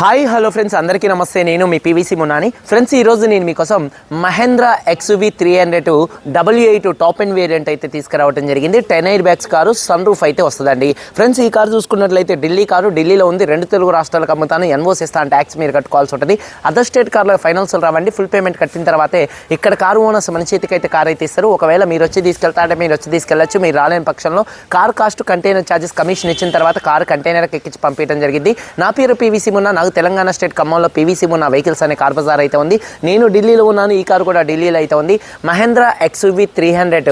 Hi hello friends. అందరికీ నమస్తే. నేను మీ పీవీసీ మున్నాని. ఫ్రెండ్స్ ఈరోజు నేను మీకోసం Mahindra XUV three hundred W eight top end variant అయితే తీసుకురావడం జరిగింది. Ten air bags car sunroof అయితే వస్తుందండి. ఫ్రెండ్స్ ఈ కారు చూసుకున్నట్లయితే ఢిల్లీ కారు ఢిల్లీలో ఉంది. రెండు తెలుగు రాష్ట్రాలకు అమ్ముతాను. ఎన్ఓస్ ఇస్తాను ట్యాక్స్ మీరు కట్టుకోవాల్సి ఉంటుంది. అదర్ స్టేట్ కార్లో ఫైనాన్షియల్ రావండి. ఫుల్ పేమెంట్ కట్టిన తర్వాతే ఇక్కడ కారు ఓనర్స్ మన చేతికి అయితే కార్ అయితే ఇస్తారు. ఒకవేళ మీరు వచ్చి తీసుకెళ్తా అంటే మీరు వచ్చి తీసుకెళ్ళచ్చు. మీరు రాలేని పక్షంలో car cost container charges commission ఇచ్చిన తర్వాత కారు కంటైనర్కి ఎక్కించి పంపించడం జరిగింది. నా పేరు పీవీసీ మున్నా. నాకు తెలంగాణ స్టేట్ ఖమ్మంలో పీవీసీ ఉన్న వెహికల్స్ అనే కార్ బజార్ అయితే ఉంది. నేను ఢిల్లీలో ఉన్నాను ఈ కారు కూడా ఢిల్లీలో అయితే ఉంది. Mahindra XUV three hundred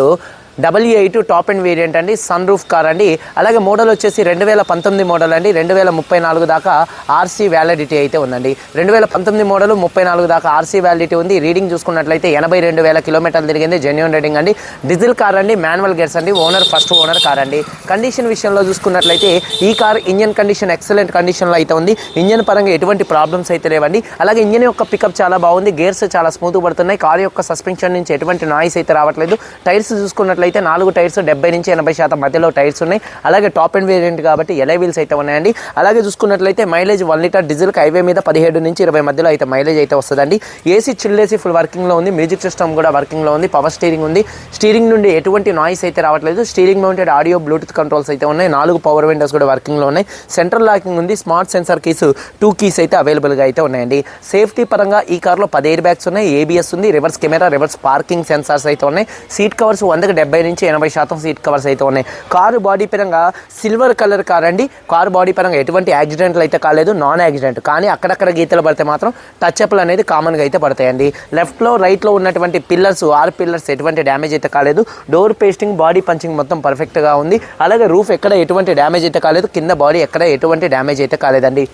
W eight top end variant అండి సన్ రూఫ్ కార్ అండి. అలాగే మోడల్ వచ్చేసి రెండు వేల పంతొమ్మిది మోడల్ అండి. రెండు వేల ముప్పై నాలుగు దాకా ఆర్సీ వ్యాలిడిటీ అయితే ఉందండి. రెండు వేల పంతొమ్మిది మోడల్ ముప్పై నాలుగు దాకా ఆర్సీ వ్యాలిడిటీ ఉంది. రీడింగ్ చూసుకున్నట్లయితే ఎనభై రెండు వేల కిలోమీటర్లు తిరిగింది జెన్యున్ రీడింగ్ అండి. డీజిల్ కార్ అండి మాన్యువల్ గేర్స్ అండి ఓనర్ ఫస్ట్ ఓనర్ కార్ అండి. కండిషన్ విషయంలో చూసుకున్నట్లయితే ఈ కార్ ఇంజన్ కండిషన్ ఎక్సలెంట్ కండిషన్లో అయితే ఉంది. ఇంజన్ పరంగా ఎటువంటి ప్రాబ్లమ్స్ అయితే లేవండి. అలాగే ఇంజన్ యొక్క పికప్ చాలా బాగుంది. గేర్స్ చాలా స్మూత్ పడుతున్నాయి. కార్ యొక్క సస్పెన్షన్ నుంచి ఎటువంటి నాయిస్ అయితే రావట్లేదు. టైర్స్ చూసుకున్నట్లయితే నాలుగు టైర్స్ డెబ్బై నుంచి ఎనభై శాతం మధ్యలో టైర్స్ ఉన్నాయి. అలాగే టాప్ అండ్ వేరియంట్ కాబట్టి ఎలై వీల్స్ అయితే ఉన్నాయండి. అలాగే చూసుకున్నట్లయితే mileage one litre diesel highway మీద పదిహేడు నుంచి ఇరవై మధ్యలో అయితే మైలేజ్ అయితే వస్తుందండి. ఏసీ చిల్లేసి ఫుల్ వర్కింగ్లో ఉంది. మ్యూజిక్ సిస్టమ్ కూడా వర్కింగ్లో ఉంది. పవర్ స్టీరింగ్ ఉంది. స్టీరింగ్ నుండి ఎటువంటి నాయిస్ అయితే రావట్లేదు. Steering mounted audio bluetooth controls అయితే ఉన్నాయి. నాలుగు పవర్ విండోస్ కూడా వర్కింగ్లో ఉన్నాయి. సెంట్రల్ లాకింగ్ ఉంది. Smart sensor keys two keys అయితే అవైలబుల్గా అయితే ఉన్నాయండి. సేఫ్టీ పరంగా ఈ కార్లో పది ఎయిర్ బ్యాగ్స్ ఉన్నాయి. ఏబిఎస్ ఉంది. Reverse camera reverse parking sensors అయితే ఉన్నాయి. సీట్ కవర్స్ వందకు డెబ్బై నుంచి ఎనభై శాతం సీట్ కవర్స్ అయితే ఉన్నాయి. కారు బాడీ పరంగా సిల్వర్ కలర్ కార్ అండి. కారు బాడీ పరంగా ఎటువంటి యాక్సిడెంట్లు అయితే కాలేదు నాన్ యాక్సిడెంట్. కానీ అక్కడక్కడ గీతలు పడితే మాత్రం టచ్ అప్లు అనేది కామన్గా అయితే పడతాయండి. లెఫ్ట్లో రైట్లో ఉన్నటువంటి పిల్లర్స్ ఆరు పిల్లర్స్ ఎటువంటి డ్యామేజ్ అయితే కాలేదు. డోర్ పేస్టింగ్ బాడీ పంచింగ్ మొత్తం పర్ఫెక్ట్గా ఉంది. అలాగే రూఫ్ ఎక్కడ ఎటువంటి డ్యామేజ్ అయితే కాలేదు కింద బాడీ ఎక్కడ ఎటువంటి డ్యామేజ్ అయితే కాలేదండి.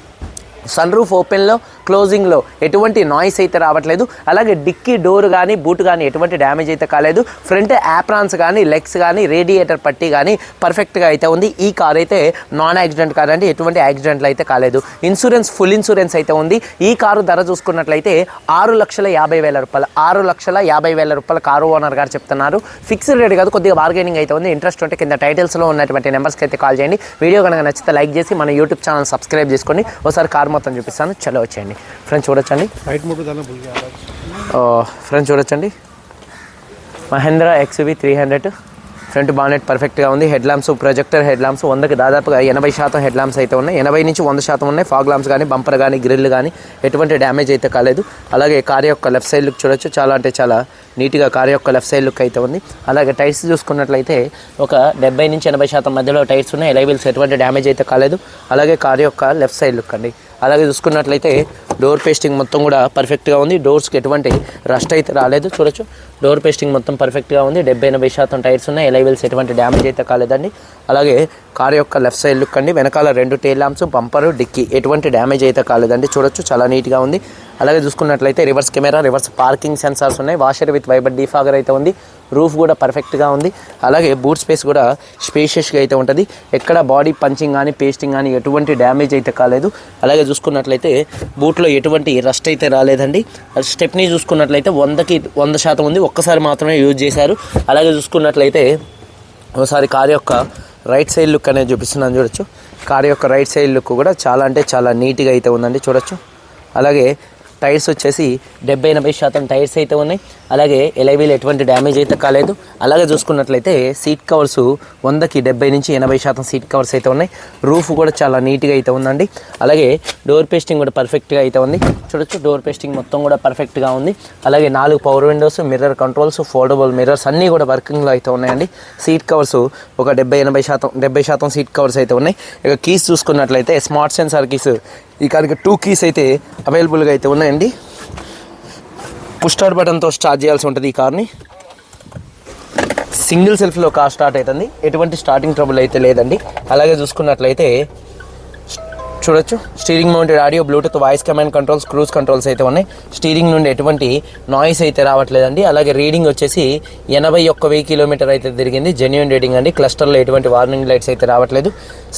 సన్ రూఫ్ ఓపెన్లో క్లోజింగ్లో ఎటువంటి నాయిస్ అయితే రావట్లేదు. అలాగే డిక్కీ డోర్ కానీ బూట్ కానీ ఎటువంటి డ్యామేజ్ అయితే కాలేదు. ఫ్రంట్ యాప్రాన్స్ కానీ లెగ్స్ కానీ రేడియేటర్ పట్టి కానీ పర్ఫెక్ట్గా అయితే ఉంది. ఈ కార్ అయితే నాన్ యాక్సిడెంట్ కార్ అంటే ఎటువంటి యాక్సిడెంట్లు అయితే కాలేదు. ఇన్సూరెన్స్ ఫుల్ ఇన్సూరెన్స్ అయితే ఉంది. ఈ కారు ధర చూసుకున్నట్లయితే ఆరు లక్షల యాభై వేల రూపాయలు ఆరు లక్షల యాభై వేల రూపాయల కారు ఓనర్ గారు చెప్తున్నారు. ఫిక్స్డ్ రేట్ కాదు కొద్దిగా బార్గెనింగ్ అయితే ఉంది. ఇంట్రెస్ట్ ఉంటే కింద టైటిల్స్లో ఉన్నటువంటి నెంబర్స్కి అయితే కాల్ చేయండి. వీడియో కనుక నచ్చితే లైక్ చేసి మన యూట్యూబ్ ఛానల్ సబ్స్క్రైబ్ చేసుకోండి. ఒకసారి కార్ మొత్తం చూపిస్తాను. చలో వచ్చేయండి. చూడండి ఫ్రెండ్స్ చూడొచ్చండి? ఫ్రెండ్స్ చూడొచ్చండి? Mahindra XUV three hundred front bonnet పర్ఫెక్ట్గా ఉంది head lamps projector head lamps వందకి దాదాపుగా ఎనభై శాతం హెడ్ ల్యాంప్స్ అయితే ఉన్నాయి. ఎనభై నుంచి వంద శాతం ఉన్నాయి. ఫాగ్ ల్యాంప్స్ కానీ బంపర్ కానీ గ్రిల్ కానీ ఎటువంటి డ్యామేజ్ అయితే కాలేదు. అలాగే కార్ యొక్క లెఫ్ట్ సైడ్ లుక్ చూడొచ్చు. చాలా అంటే చాలా నీట్గా కార్ యొక్క లెఫ్ట్ సైడ్ లుక్ అయితే ఉంది. అలాగే టైర్స్ చూసుకున్నట్లయితే ఒక డెబ్బై నుంచి ఎనభై శాతం మధ్యలో టైర్స్ ఉన్నాయి. ఎలైబిల్స్ ఎటువంటి డ్యామేజ్ అయితే కాలేదు. అలాగే కార్ యొక్క లెఫ్ట్ సైడ్ లుక్ అండి. అలాగే చూసుకున్నట్లయితే డోర్ పేస్టింగ్ మొత్తం కూడా పర్ఫెక్ట్గా ఉంది. డోర్స్కి ఎటువంటి రస్ట్ అయితే రాలేదు. చూడొచ్చు. డోర్ పేస్టింగ్ మొత్తం పర్ఫెక్ట్గా ఉంది. డెబ్బై ఎనభై శాతం టైర్స్ ఉన్నాయి. ఎలైవెల్స్ ఎటువంటి డ్యామేజ్ అయితే కాలేదండి. అలాగే కార్ యొక్క లెఫ్ట్ సైడ్ లుక్ అండి. వెనకాల రెండు టైల్ ల్యాంప్స్ బంపర్ డిక్కీ ఎటువంటి డ్యామేజ్ అయితే కాలేదండి. చూడొచ్చు. చాలా నీట్గా ఉంది. అలాగే చూసుకున్నట్లయితే reverse camera reverse parking sensors ఉన్నాయి. వాషర్ విత్ వైబర్ డీఫాగర్ అయితే ఉంది. రూఫ్ కూడా పర్ఫెక్ట్గా ఉంది. అలాగే బూట్ స్పేస్ కూడా స్పేషియస్గా అయితే ఉంటుంది. ఎక్కడ బాడీ పంచింగ్ కానీ పేస్టింగ్ కానీ ఎటువంటి డ్యామేజ్ అయితే కాలేదు. అలాగే చూసుకున్నట్లయితే బూట్లో ఎటువంటి రస్ట్ అయితే రాలేదండి. స్టెప్ని చూసుకున్నట్లయితే వందకి వంద శాతం ఉంది. ఒక్కసారి మాత్రమే యూజ్ చేశారు. అలాగే చూసుకున్నట్లయితే ఒకసారి కార్ యొక్క రైట్ సైడ్ లుక్ అనేది చూపిస్తున్నాను చూడొచ్చు. కార్ యొక్క రైట్ సైడ్ లుక్ కూడా చాలా అంటే చాలా నీట్గా అయితే ఉందండి చూడొచ్చు. అలాగే టైర్స్ వచ్చేసి డెబ్బై ఎనభై శాతం టైర్స్ అయితే ఉన్నాయి. అలాగే ఎలైవీలు ఎటువంటి డ్యామేజ్ అయితే కాలేదు. అలాగే చూసుకున్నట్లయితే సీట్ కవర్స్ వందకి డెబ్బై నుంచి ఎనభై శాతం సీట్ కవర్స్ అయితే ఉన్నాయి. రూఫ్ కూడా చాలా నీట్గా అయితే ఉందండి. అలాగే డోర్ పేస్టింగ్ కూడా పర్ఫెక్ట్గా అయితే ఉంది. చూడొచ్చు డోర్ పేస్టింగ్ మొత్తం కూడా పర్ఫెక్ట్గా ఉంది. అలాగే నాలుగు power windows mirror controls foldable mirrors అన్నీ కూడా వర్కింగ్లో అయితే ఉన్నాయండి. సీట్ కవర్స్ ఒక డెబ్బై ఎనభై శాతం డెబ్బై శాతం సీట్ కవర్స్ అయితే ఉన్నాయి. ఇక కీస్ చూసుకున్నట్లయితే స్మార్ట్ సెన్సార్ కీస్ ఈ కార్కి టూ కీస్ అయితే అవైలబుల్గా అయితే ఉన్నాయండి. పుష్టార్ బటన్తో స్టార్ట్ చేయాల్సి ఉంటుంది ఈ కార్ని. సింగిల్ సెల్ఫ్లో కార్ స్టార్ట్ అవుతుంది. ఎటువంటి స్టార్టింగ్ ట్రబుల్ అయితే లేదండి. అలాగే చూసుకున్నట్లయితే చూడొచ్చు. Steering mounted audio bluetooth voice command controls cruise controls అయితే ఉన్నాయి. స్టీరింగ్ నుండి ఎటువంటి నాయిస్ అయితే రావట్లేదండి. అలాగే రీడింగ్ వచ్చేసి ఎనభై ఒక్క వెయ్యి కిలోమీటర్ అయితే తిరిగింది. జెన్యున్ రీడింగ్ అండి. క్లస్టర్లో ఎటువంటి వార్నింగ్ లైట్స్ అయితే రావట్లేదు.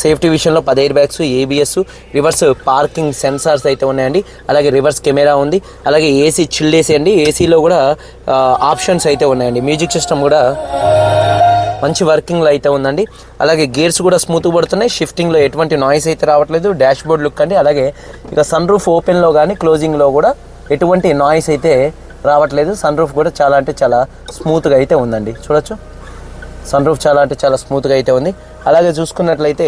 సేఫ్టీ విషయంలో పది air bags ABS reverse parking sensors అయితే ఉన్నాయండి. అలాగే రివర్స్ కెమెరా ఉంది. అలాగే ఏసీ చిల్ ఏసీ అండి. ఏసీలో కూడా ఆప్షన్స్ అయితే ఉన్నాయండి. మ్యూజిక్ సిస్టమ్ కూడా మంచి వర్కింగ్లో అయితే ఉందండి. అలాగే గేర్స్ కూడా స్మూత్గా పడుతున్నాయి. షిఫ్టింగ్లో ఎటువంటి నాయిస్ అయితే రావట్లేదు. డాష్ బోర్డ్ లుక్ అండి. అలాగే ఇక సన్ రూఫ్ ఓపెన్లో కానీ క్లోజింగ్లో కూడా ఎటువంటి నాయిస్ అయితే రావట్లేదు. సన్ రూఫ్ కూడా చాలా అంటే చాలా స్మూత్గా అయితే ఉందండి. చూడొచ్చు. సన్ రూఫ్ చాలా అంటే చాలా స్మూత్గా అయితే ఉంది. అలాగే చూసుకున్నట్లయితే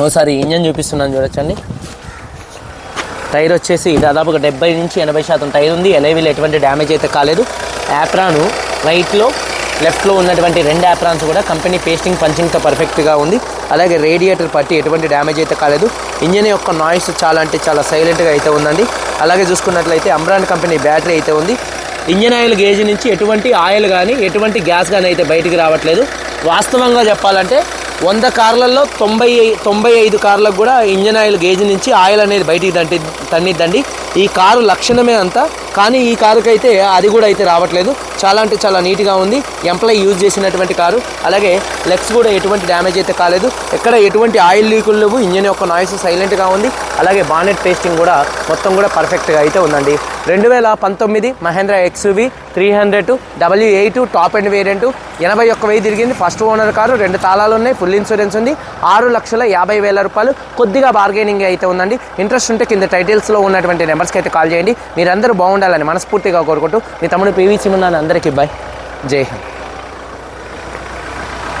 ఒకసారి ఇంజన్ చూపిస్తున్నాను చూడొచ్చండి. టైర్ వచ్చేసి దాదాపుగా డెబ్బై నుంచి ఎనభై శాతం టైర్ ఉంది. ఎలైవీలో ఎటువంటి డ్యామేజ్ అయితే కాలేదు. యాప్రాను రైట్లో లెఫ్ట్లో ఉన్నటువంటి రెండు యాప్రాన్స్ కూడా కంపెనీ పేస్టింగ్ పంచింగ్తో పర్ఫెక్ట్గా ఉంది. అలాగే రేడియేటర్ పట్టి ఎటువంటి డ్యామేజ్ అయితే కాలేదు. ఇంజన్ యొక్క నాయిస్ చాలా అంటే చాలా సైలెంట్గా అయితే ఉందండి. అలాగే చూసుకున్నట్లయితే అమ్రాన్ కంపెనీ బ్యాటరీ అయితే ఉంది. ఇంజన్ ఆయిల్ గేజ్ నుంచి ఎటువంటి ఆయిల్ కానీ ఎటువంటి గ్యాస్ కానీ అయితే బయటికి రావట్లేదు. వాస్తవంగా చెప్పాలంటే వంద కార్లలో తొంభై తొంభై ఐదు కార్లకు కూడా ఇంజన్ ఆయిల్ గేజ్ నుంచి ఆయిల్ అనేది బయటికి తంటి తన్నిద్దండి. ఈ కారు లక్షణమే అంతా కానీ ఈ కారుకి అయితే అది కూడా అయితే రావట్లేదు. చాలా అంటే చాలా నీట్గా ఉంది. ఎంప్లాయ్ యూజ్ చేసినటువంటి కారు. అలాగే లెగ్స్ కూడా ఎటువంటి డ్యామేజ్ అయితే కాలేదు. ఎక్కడ ఎటువంటి ఆయిల్ లీకులు లేవు. ఇంజన్ యొక్క నాయిస్ సైలెంట్గా ఉంది. అలాగే బానెట్ పేస్టింగ్ కూడా మొత్తం కూడా పర్ఫెక్ట్గా అయితే ఉందండి. రెండు వేల పంతొమ్మిది Mahindra XUV three hundred W eight top end variant ఎనభై ఒక్క వెయ్యి తిరిగింది. First owner car. రెండు తాళాలు ఉన్నాయి. ఫుల్ ఇన్సూరెన్స్ ఉంది. ఆరు లక్షల యాభై వేల రూపాయలు కొద్దిగా బార్గెనింగ్ అయితే ఉందండి. ఇంట్రెస్ట్ ఉంటే కింద టైటిల్స్లో ఉన్నటువంటి నెంబర్స్కి అయితే కాల్ చేయండి. మీరందరూ బాగుండాలని మనస్ఫూర్తిగా కోరుకుంటూ మీ తమ్ముడు పివి ఉన్నాను అందరికీ బాయ్ జై హింద్.